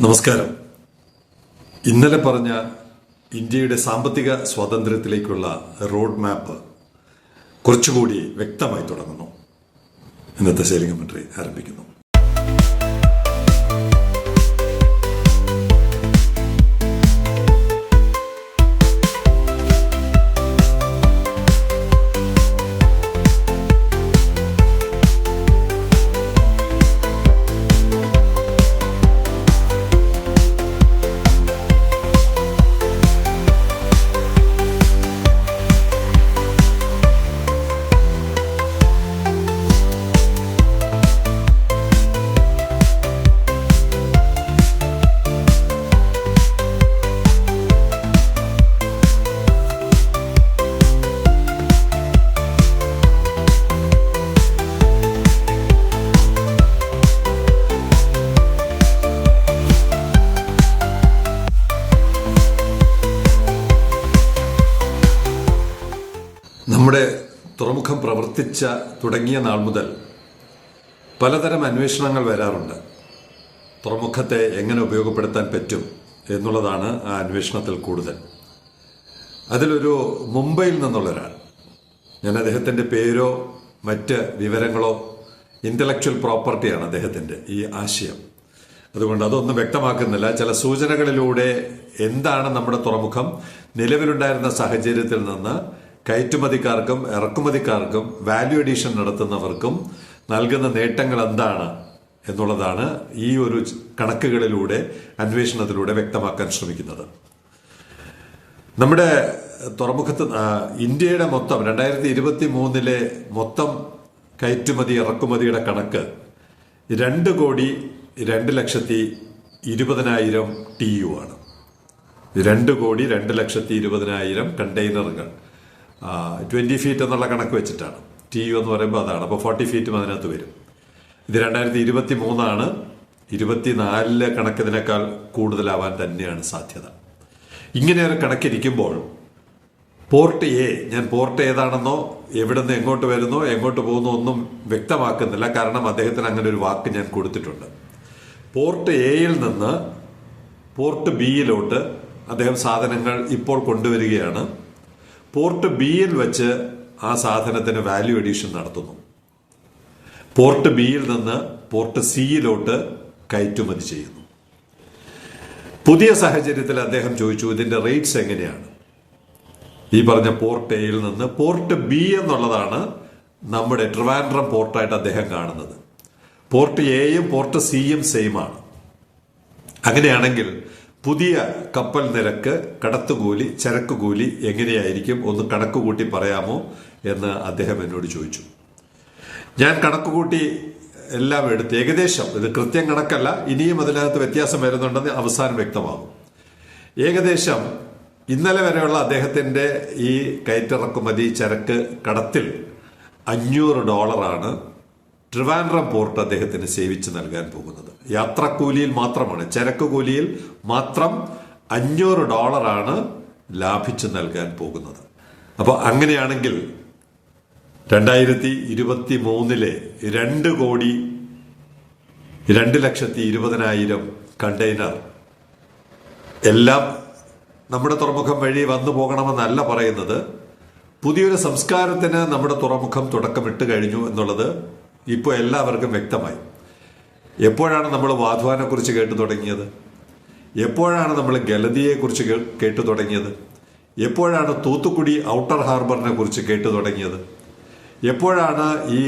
നമസ്കാരം. ഇന്നലെ പറഞ്ഞ ഇന്ത്യയുടെ സാമ്പത്തിക സ്വാതന്ത്ര്യത്തിലേക്കുള്ള റോഡ് മാപ്പ് കുറച്ചുകൂടി വ്യക്തമായി തുടങ്ങുന്നു. ഇന്നത്തെ ശൈലി മന്ത്രി ആരംഭിക്കുന്നു. തുറമുഖം പ്രവർത്തിച്ച തുടങ്ങിയ നാൾ മുതൽ പലതരം അന്വേഷണങ്ങൾ വരാറുണ്ട്. തുറമുഖത്തെ എങ്ങനെ ഉപയോഗപ്പെടുത്താൻ പറ്റും എന്നുള്ളതാണ് ആ അന്വേഷണത്തിൽ കൂടുതൽ. അതിലൊരു മുംബൈയിൽ നിന്നുള്ള ഒരാൾ ഞാൻ അദ്ദേഹത്തിന്റെ പേരോ മറ്റ് വിവരങ്ങളോ ഇന്റലക്ച്വൽ പ്രോപ്പർട്ടിയാണ് അദ്ദേഹത്തിന്റെ ഈ ആശയം. അതുകൊണ്ട് അതൊന്നും വ്യക്തമാക്കുന്നില്ല. ചില സൂചനകളിലൂടെ എന്താണ് നമ്മുടെ തുറമുഖം? നിലവിലുണ്ടായിരുന്ന സാഹചര്യത്തിൽ നിന്ന് കയറ്റുമതിക്കാർക്കും ഇറക്കുമതിക്കാർക്കും വാല്യൂ അഡീഷൻ നടത്തുന്നവർക്കും നൽകുന്ന നേട്ടങ്ങൾ എന്താണ് എന്നുള്ളതാണ് ഈ ഒരു കണക്കുകളിലൂടെ അന്വേഷണത്തിലൂടെ വ്യക്തമാക്കാൻ ശ്രമിക്കുന്നത്. നമ്മുടെ തുറമുഖത്ത് ഇന്ത്യയുടെ മൊത്തം രണ്ടായിരത്തി ഇരുപത്തി മൂന്നിലെ മൊത്തം കയറ്റുമതി ഇറക്കുമതിയുടെ കണക്ക് രണ്ട് കോടി രണ്ട് ലക്ഷത്തി ഇരുപതിനായിരം ടി യു ആണ്. രണ്ട് കോടി രണ്ട് ലക്ഷത്തി ഇരുപതിനായിരം കണ്ടെയ്നറുകൾ. ട്വന്റി ഫീറ്റ് എന്നുള്ള കണക്ക് വെച്ചിട്ടാണ്. ടി യു എന്ന് പറയുമ്പോൾ അതാണ്. അപ്പോൾ ഫോർട്ടി ഫീറ്റും അതിനകത്ത് വരും. ഇത് രണ്ടായിരത്തി ഇരുപത്തി മൂന്നാണ് ഇരുപത്തിനാലിലെ കണക്കിതിനേക്കാൾ കൂടുതലാവാൻ തന്നെയാണ് സാധ്യത. ഇങ്ങനെ ഒരു കണക്കിരിക്കുമ്പോൾ പോർട്ട് എ ഞാൻ പോർട്ട് ഏതാണെന്നോ എവിടെ നിന്ന് എങ്ങോട്ട് വരുന്നോ എങ്ങോട്ട് പോകുന്നോ ഒന്നും വ്യക്തമാക്കുന്നില്ല. കാരണം അദ്ദേഹത്തിന് അങ്ങനെ ഒരു വാക്ക് ഞാൻ കൊടുത്തിട്ടുണ്ട്. പോർട്ട് എയിൽ നിന്ന് പോർട്ട് ബിയിലോട്ട് അദ്ദേഹം സാധനങ്ങൾ ഇപ്പോൾ കൊണ്ടുവരികയാണ്. പോർട്ട് ബിയിൽ വെച്ച് ആ സാധനത്തിന് വാല്യൂ എഡീഷൻ നടത്തുന്നു. പോർട്ട് ബിയിൽ നിന്ന് പോർട്ട് സിയിലോട്ട് കയറ്റുമതി ചെയ്യുന്നു. പുതിയ സാഹചര്യത്തിൽ അദ്ദേഹം ചോദിച്ചു ഇതിന്റെ റേറ്റ്സ് എങ്ങനെയാണ്? ഈ പറഞ്ഞ പോർട്ട് എയിൽ നിന്ന് പോർട്ട് ബി എന്നുള്ളതാണ് നമ്മുടെ ട്രിവാൻഡ്രം പോർട്ടായിട്ട് അദ്ദേഹം കാണുന്നത്. പോർട്ട് എയും പോർട്ട് സിയും സെയിം ആണ്. അങ്ങനെയാണെങ്കിൽ പുതിയ കപ്പൽ നിരക്ക് കടത്തുകൂലി ചരക്ക് കൂലി എങ്ങനെയായിരിക്കും? ഒന്ന് കണക്ക് കൂട്ടി പറയാമോ എന്ന് അദ്ദേഹം എന്നോട് ചോദിച്ചു. ഞാൻ കണക്ക് കൂട്ടി എല്ലാം എടുത്ത് ഏകദേശം ഇത് കൃത്യം കണക്കല്ല ഇനിയും അതിനകത്ത് വ്യത്യാസം വരുന്നുണ്ടെന്ന് അവസാനം വ്യക്തമാകും. ഏകദേശം ഇന്നലെ വരെയുള്ള അദ്ദേഹത്തിന്റെ ഈ കയറ്റിറക്കുമതി ചരക്ക് കടത്തിൽ അഞ്ഞൂറ് ഡോളറാണ് ട്രിവാൻഡ്രം പോർട്ട് അദ്ദേഹത്തിന് സേവിച്ച് നൽകാൻ പോകുന്നത്. യാത്രക്കൂലിയിൽ മാത്രമാണ്. ചരക്ക് കൂലിയിൽ മാത്രം അഞ്ഞൂറ് ഡോളറാണ് ലാഭിച്ചു നൽകാൻ പോകുന്നത്. അപ്പോൾ അങ്ങനെയാണെങ്കിൽ രണ്ടായിരത്തി ഇരുപത്തി മൂന്നിലെ രണ്ട് കോടി രണ്ട് ലക്ഷത്തി ഇരുപതിനായിരം കണ്ടെയ്നർ എല്ലാം നമ്മുടെ തുറമുഖം വഴി വന്നു പോകണമെന്നല്ല പറയുന്നത്. പുതിയൊരു സംസ്കാരത്തിന് നമ്മുടെ തുറമുഖം തുടക്കമിട്ട് കഴിഞ്ഞു എന്നുള്ളത് ഇപ്പോൾ എല്ലാവർക്കും വ്യക്തമായി. എപ്പോഴാണ് നമ്മൾ വാധ്വാനെക്കുറിച്ച് കേട്ടു തുടങ്ങിയത്? എപ്പോഴാണ് നമ്മൾ ഗലതിയെക്കുറിച്ച് കേട്ടു തുടങ്ങിയത്? എപ്പോഴാണ് തൂത്തുക്കുടി ഔട്ടർ ഹാർബറിനെ കുറിച്ച് കേട്ടു തുടങ്ങിയത്? എപ്പോഴാണ് ഈ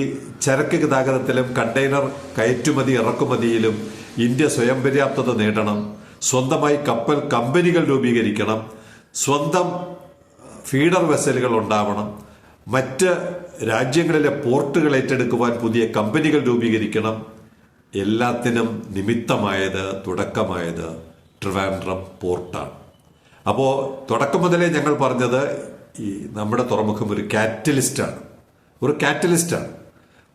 ചരക്ക് ഗതാഗതത്തിലും കണ്ടെയ്നർ കയറ്റുമതി ഇറക്കുമതിയിലും ഇന്ത്യ സ്വയം പര്യാപ്തത നേടണം സ്വന്തമായി കപ്പൽ കമ്പനികൾ രൂപീകരിക്കണം സ്വന്തം ഫീഡർ വെസലുകൾ ഉണ്ടാവണം മറ്റ് രാജ്യങ്ങളിലെ പോർട്ടുകൾ ഏറ്റെടുക്കുവാൻ പുതിയ കമ്പനികൾ രൂപീകരിക്കണം. എല്ലാത്തിനും നിമിത്തമായത് തുടക്കമായത് ട്രിവാൻഡ്രം പോർട്ടാണ്. അപ്പോൾ തുടക്കം മുതലേ ഞങ്ങൾ പറഞ്ഞത് ഈ നമ്മുടെ തുറമുഖം ഒരു കാറ്റലിസ്റ്റാണ്. ഒരു കാറ്റലിസ്റ്റാണ്.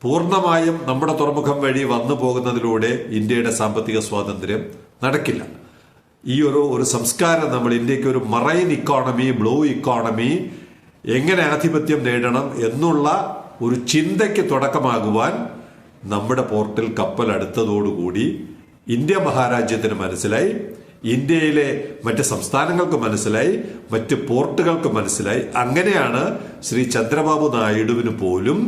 പൂർണമായും നമ്മുടെ തുറമുഖം വഴി വന്നു പോകുന്നതിലൂടെ ഇന്ത്യയുടെ സാമ്പത്തിക സ്വാതന്ത്ര്യം നടക്കില്ല. ഈ ഒരു ഒരു സംസ്കാരം നമ്മൾ ഇന്ത്യയ്ക്ക് ഒരു മറൈൻ ഇക്കോണമി ബ്ലൂ ഇക്കോണമി എങ്ങനെ ആധിപത്യം നേടണം എന്നുള്ള ഒരു ചിന്തയ്ക്ക് തുടക്കമാകുവാൻ നമ്മുടെ പോർട്ടിൽ കപ്പൽ അടുത്തതോടുകൂടി ഇന്ത്യ മഹാരാജ്യത്തിന് മനസ്സിലായി ഇന്ത്യയിലെ മറ്റ് സംസ്ഥാനങ്ങൾക്ക് മനസ്സിലായി മറ്റ് പോർട്ടുകൾക്ക് മനസ്സിലായി. അങ്ങനെയാണ് ശ്രീ ചന്ദ്രബാബു നായിഡുവിന് പോലും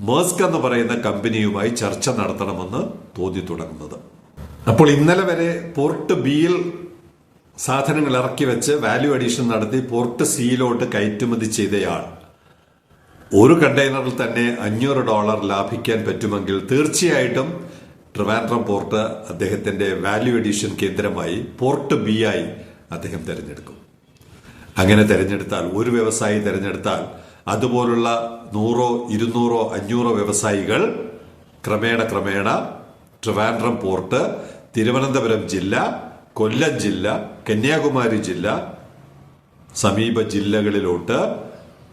മേസ്ക് എന്ന് പറയുന്ന കമ്പനിയുമായി ചർച്ച നടത്തണമെന്ന് തോന്നി തുടങ്ങുന്നത് അപ്പോൾ ഇന്നലെ വരെ പോർട്ട് ബിയിൽ സാധനങ്ങൾ ഇറക്കി വെച്ച് വാല്യൂ അഡീഷൻ നടത്തി പോർട്ട് സിയിലോട്ട് കയറ്റുമതി ചെയ്തയാൾ. ഒരു കണ്ടെയ്നറിൽ തന്നെ അഞ്ഞൂറ് ഡോളർ ലാഭിക്കാൻ പറ്റുമെങ്കിൽ തീർച്ചയായിട്ടും ട്രിവാൻഡ്രം പോർട്ട് അദ്ദേഹത്തിന്റെ വാല്യൂ അഡീഷൻ കേന്ദ്രമായി പോർട്ട് ബി ആയി അദ്ദേഹം തിരഞ്ഞെടുക്കും. അങ്ങനെ തിരഞ്ഞെടുത്താൽ ഒരു വ്യവസായി തിരഞ്ഞെടുത്താൽ അതുപോലുള്ള നൂറോ ഇരുന്നൂറോ അഞ്ഞൂറോ വ്യവസായികൾ ക്രമേണ ക്രമേണ ട്രിവാൻഡ്രം പോർട്ട് തിരുവനന്തപുരം ജില്ല കൊല്ലം ജില്ല കന്യാകുമാരി ജില്ല സമീപ ജില്ലകളിലോട്ട്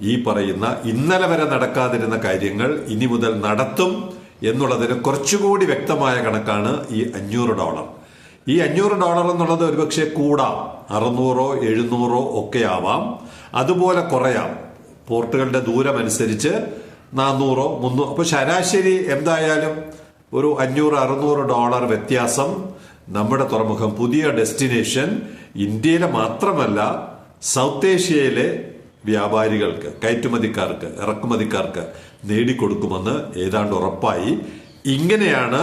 ഈ പറയുന്ന ഇന്നലെ വരെ നടക്കാതിരുന്ന കാര്യങ്ങൾ ഇനി മുതൽ നടത്തും എന്നുള്ളതിന് കുറച്ചുകൂടി വ്യക്തമായ കണക്കാണ് ഈ അഞ്ഞൂറ് ഡോളർ. ഈ അഞ്ഞൂറ് ഡോളർ എന്നുള്ളത് ഒരുപക്ഷെ കൂടാം. അറുന്നൂറോ എഴുന്നൂറോ ഒക്കെ ആവാം. അതുപോലെ കുറയാം. പോർട്ടുകളുടെ ദൂരം അനുസരിച്ച് നാനൂറോ മുന്നൂറോ അപ്പൊ ശരാശരി എന്തായാലും ഒരു അഞ്ഞൂറ് അറുന്നൂറ് ഡോളർ വ്യത്യാസം നമ്മുടെ തുറമുഖം പുതിയ ഡെസ്റ്റിനേഷൻ ഇന്ത്യയിലെ മാത്രമല്ല സൗത്ത് ഏഷ്യയിലെ വ്യാപാരികൾക്ക് കയറ്റുമതിക്കാർക്ക് ഇറക്കുമതിക്കാർക്ക് നേടിക്കൊടുക്കുമെന്ന് ഏതാണ്ട് ഉറപ്പായി. ഇങ്ങനെയാണ്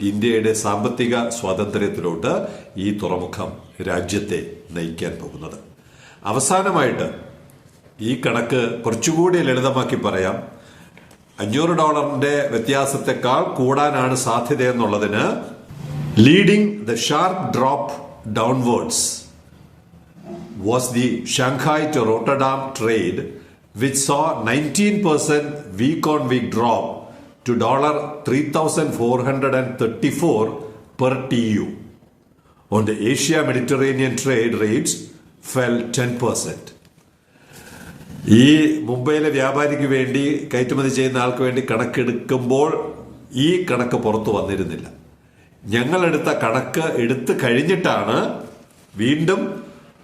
ഇന്ത്യയുടെ സാമ്പത്തിക സ്വാതന്ത്ര്യത്തിലോട്ട് ഈ തുറമുഖം രാജ്യത്തെ നയിക്കാൻ പോകുന്നത്. അവസാനമായിട്ട് ഈ കണക്ക് കുറച്ചുകൂടി ലളിതമാക്കി പറയാം. അഞ്ഞൂറ് ഡോളറിന്റെ വ്യത്യാസത്തെക്കാൾ കൂടാനാണ് സാധ്യത എന്നുള്ളതിന് the sharp drop downwards was the Shanghai to Rotterdam trade, which saw 19% week on week drop to $3,434 per TU. On the Asia Mediterranean trade rates fell 10%. ഈ മുംബൈയിലെ വ്യാപാരിക്ക് വേണ്ടി കയറ്റുമതി ചെയ്യുന്ന ആൾക്ക് വേണ്ടി കണക്കെടുക്കുമ്പോൾ ഈ കണക്ക് പുറത്തു വന്നിരുന്നില്ല ഞങ്ങളെടുത്ത കണക്ക് എടുത്തു കഴിഞ്ഞിട്ടാണ് വീണ്ടും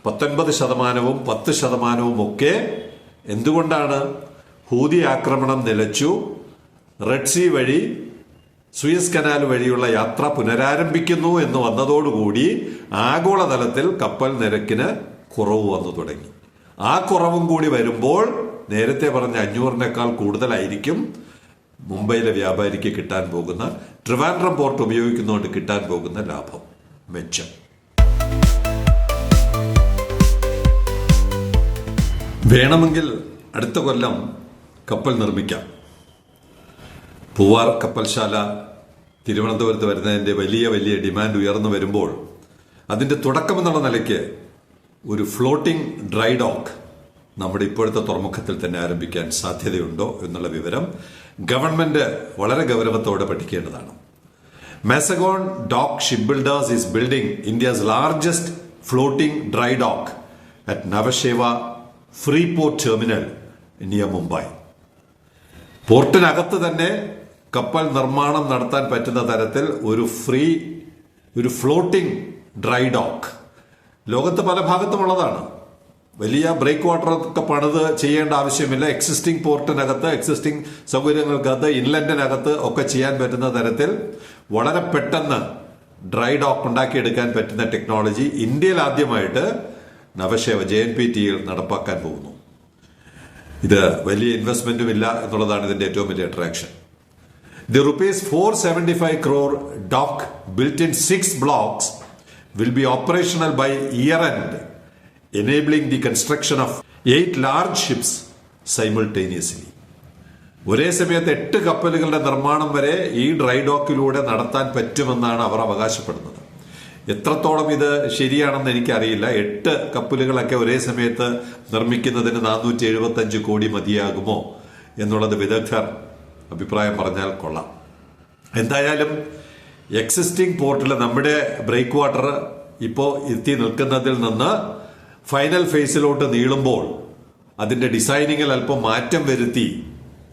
പത്തൊൻപത് ശതമാനവും പത്ത് ശതമാനവും ഒക്കെ എന്തുകൊണ്ടാണ് ഹൂതി ആക്രമണം നിലച്ചു? റെഡ് സി വഴി സുയസ് കനാൽ വഴിയുള്ള യാത്ര പുനരാരംഭിക്കുന്നു എന്ന് വന്നതോടുകൂടി ആഗോളതലത്തിൽ കപ്പൽ നിരക്കിന് കുറവ് വന്നു തുടങ്ങി. ആ കുറവും കൂടി വരുമ്പോൾ നേരത്തെ പറഞ്ഞ അഞ്ഞൂറിനേക്കാൾ കൂടുതലായിരിക്കും മുംബൈയിലെ വ്യാപാരിക്ക് കിട്ടാൻ പോകുന്ന ട്രിവാൻഡ്രം പോർട്ട് ഉപയോഗിക്കുന്നതുകൊണ്ട് കിട്ടാൻ പോകുന്ന ലാഭം മെച്ചം. വേണമെങ്കിൽ അടുത്ത കൊല്ലം കപ്പൽ നിർമ്മിക്കാം. പൂവാർ കപ്പൽശാല തിരുവനന്തപുരത്ത് വരുന്നതിന്റെ വലിയ വലിയ ഡിമാൻഡ് ഉയർന്നു വരുമ്പോൾ അതിന്റെ തുടക്കമെന്നുള്ള നിലയ്ക്ക് ഒരു ഫ്ലോട്ടിംഗ് ഡ്രൈ ഡോക്ക് നമ്മുടെ ഇപ്പോഴത്തെ തുറമുഖത്തിൽ തന്നെ ആരംഭിക്കാൻ സാധ്യതയുണ്ടോ എന്നുള്ള വിവരം ഗവൺമെന്റ് വളരെ ഗൗരവത്തോടെ പഠിക്കേണ്ടതാണ്. Mazagon dock ship builders is building India's largest floating dry dock at Nhava Sheva free port terminal near Mumbai പോർട്ടിനകത്ത് തന്നെ കപ്പൽ നിർമ്മാണം നടത്താൻ പറ്റുന്ന തരത്തിൽ ഒരു ഫ്രീ ഒരു ഫ്ലോട്ടിംഗ് ഡ്രൈ ഡോക്ക് ലോകത്ത് പല ഭാഗത്തുമുള്ളതാണ്. വലിയ ബ്രേക്ക് വാട്ടർ ഒക്കെ പണിത് ചെയ്യേണ്ട ആവശ്യമില്ല. എക്സിസ്റ്റിംഗ് പോർട്ടിനകത്ത് എക്സിസ്റ്റിംഗ് സൗകര്യങ്ങൾക്കകത്ത് ഇൻലൻഡിനകത്ത് ഒക്കെ ചെയ്യാൻ പറ്റുന്ന തരത്തിൽ വളരെ പെട്ടെന്ന് ഡ്രൈ ഡോക്ക് ഉണ്ടാക്കിയെടുക്കാൻ പറ്റുന്ന ടെക്നോളജി ഇന്ത്യയിൽ ആദ്യമായിട്ട് നവശേവ ജെ എൻ പി ടിയിൽ നടപ്പാക്കാൻ പോകുന്നു. ഇത് വലിയ ഇൻവെസ്റ്റ്മെന്റും ഇല്ല എന്നുള്ളതാണ് ഇതിന്റെ ഏറ്റവും വലിയ attraction the rupees four seventy five crore dock built in six blocks will be operational by year end enabling the construction of eight large ships simultaneously. ഒരേ സമയത്ത് എട്ട് കപ്പലുകളുടെ നിർമ്മാണം വരെ ഈ ഡ്രൈ ഡോക്കിലൂടെ നടത്താൻ പറ്റുമെന്നാണ് അവർ അവകാശപ്പെടുന്നത്. എത്രത്തോളം ഇത് ശരിയാണെന്ന് എനിക്കറിയില്ല. എട്ട് കപ്പലുകളൊക്കെ ഒരേ സമയത്ത് നിർമ്മിക്കുന്നതിന് നാനൂറ്റി എഴുപത്തി അഞ്ച് കോടി മതിയാകുമോ എന്നുള്ളത് വിദഗ്ധർ അഭിപ്രായം പറഞ്ഞാൽ കൊള്ളാം. എന്തായാലും എക്സിസ്റ്റിംഗ് പോർട്ടിൽ നമ്മുടെ ബ്രേക്ക് വാട്ടർ ഇപ്പോൾ എത്തി നിൽക്കുന്നതിൽ നിന്ന് ഫൈനൽ ഫേസിലോട്ട് നീളുമ്പോൾ അതിന്റെ ഡിസൈനിങ്ങിൽ അല്പം മാറ്റം വരുത്തി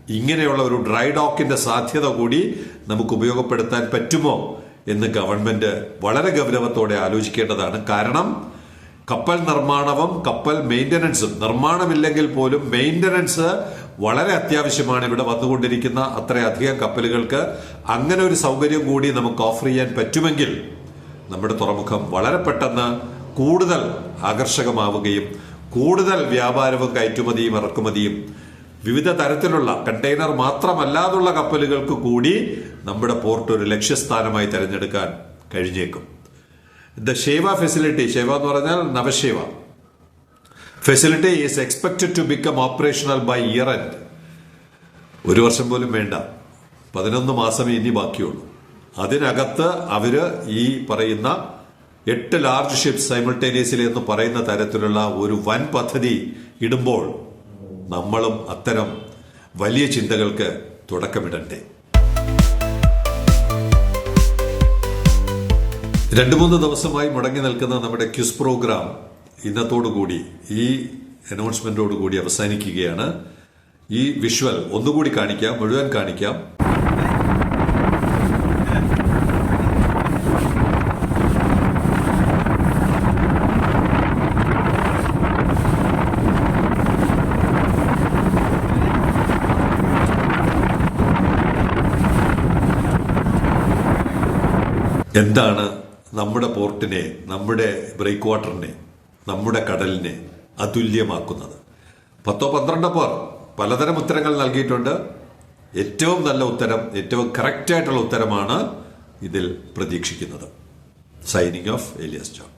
ഇങ്ങനെയുള്ള ഒരു ഡ്രൈ ഡോക്കിന്റെ സാധ്യത കൂടി നമുക്ക് ഉപയോഗപ്പെടുത്താൻ പറ്റുമോ എന്ന് ഗവൺമെന്റ് വളരെ ഗൗരവത്തോടെ ആലോചിക്കേണ്ടതാണ്. കാരണം കപ്പൽ നിർമ്മാണവും കപ്പൽ മെയിന്റനൻസും നിർമ്മാണമില്ലെങ്കിൽ പോലും മെയിന്റനൻസ് വളരെ അത്യാവശ്യമാണ് ഇവിടെ വന്നുകൊണ്ടിരിക്കുന്ന അത്രയധികം കപ്പലുകൾക്ക്. അങ്ങനെ ഒരു സൗകര്യം കൂടി നമുക്ക് ഓഫർ ചെയ്യാൻ പറ്റുമെങ്കിൽ നമ്മുടെ തുറമുഖം വളരെ പെട്ടെന്ന് കൂടുതൽ ആകർഷകമാവുകയും കൂടുതൽ വ്യാപാരവും കയറ്റുമതിയും ഇറക്കുമതിയും വിവിധ തരത്തിലുള്ള കണ്ടെയ്നർ മാത്രമല്ലാതുള്ള കപ്പലുകൾക്ക് കൂടി നമ്മുടെ പോർട്ട് ഒരു ലക്ഷ്യസ്ഥാനമായി തിരഞ്ഞെടുക്കാൻ കഴിഞ്ഞേക്കും. ദ ഷേവ ഫെസിലിറ്റി ഷേവ എന്ന് പറഞ്ഞാൽ Nhava Sheva. Facility is expected to become operational by year end ഒരു വർഷം പോലും വേണ്ട. പതിനൊന്ന് മാസമേ ഇനി ബാക്കിയുള്ളൂ. അതിനകത്ത് അവർ ഈ പറയുന്ന എട്ട് ലാർജ് ഷിപ്സ് സൈമിൾട്ടേനിയസ്ലി എന്ന് പറയുന്ന തരത്തിലുള്ള ഒരു വൻ പദ്ധതി ഇടുമ്പോൾ നമ്മളും അത്തരം വലിയ ചിന്തകൾക്ക് തുടക്കമിടണ്ടേ. രണ്ടു മൂന്ന് ദിവസമായി മുടങ്ങി നിൽക്കുന്ന നമ്മുടെ ക്യുസ് പ്രോഗ്രാം ഇന്നത്തോടുകൂടി ഈ അനൗൺസ്മെന്റോടുകൂടി അവസാനിക്കുകയാണ്. ഈ വിഷ്വൽ ഒന്നുകൂടി കാണിക്കാം മുഴുവൻ കാണിക്കാം. എന്താണ് നമ്മുടെ പോർട്ടിനെ നമ്മുടെ ബ്രേക്ക് വാട്ടറിനെ നമ്മുടെ കടലിനെ അതുല്യമാക്കുന്നത്? പത്തോ പന്ത്രണ്ടോ പേർ പലതരം ഉത്തരങ്ങൾ നൽകിയിട്ടുണ്ട്. ഏറ്റവും നല്ല ഉത്തരം ഏറ്റവും കറക്റ്റായിട്ടുള്ള ഉത്തരമാണ് ഇതിൽ പ്രതീക്ഷിക്കുന്നത്. Signing off Elias John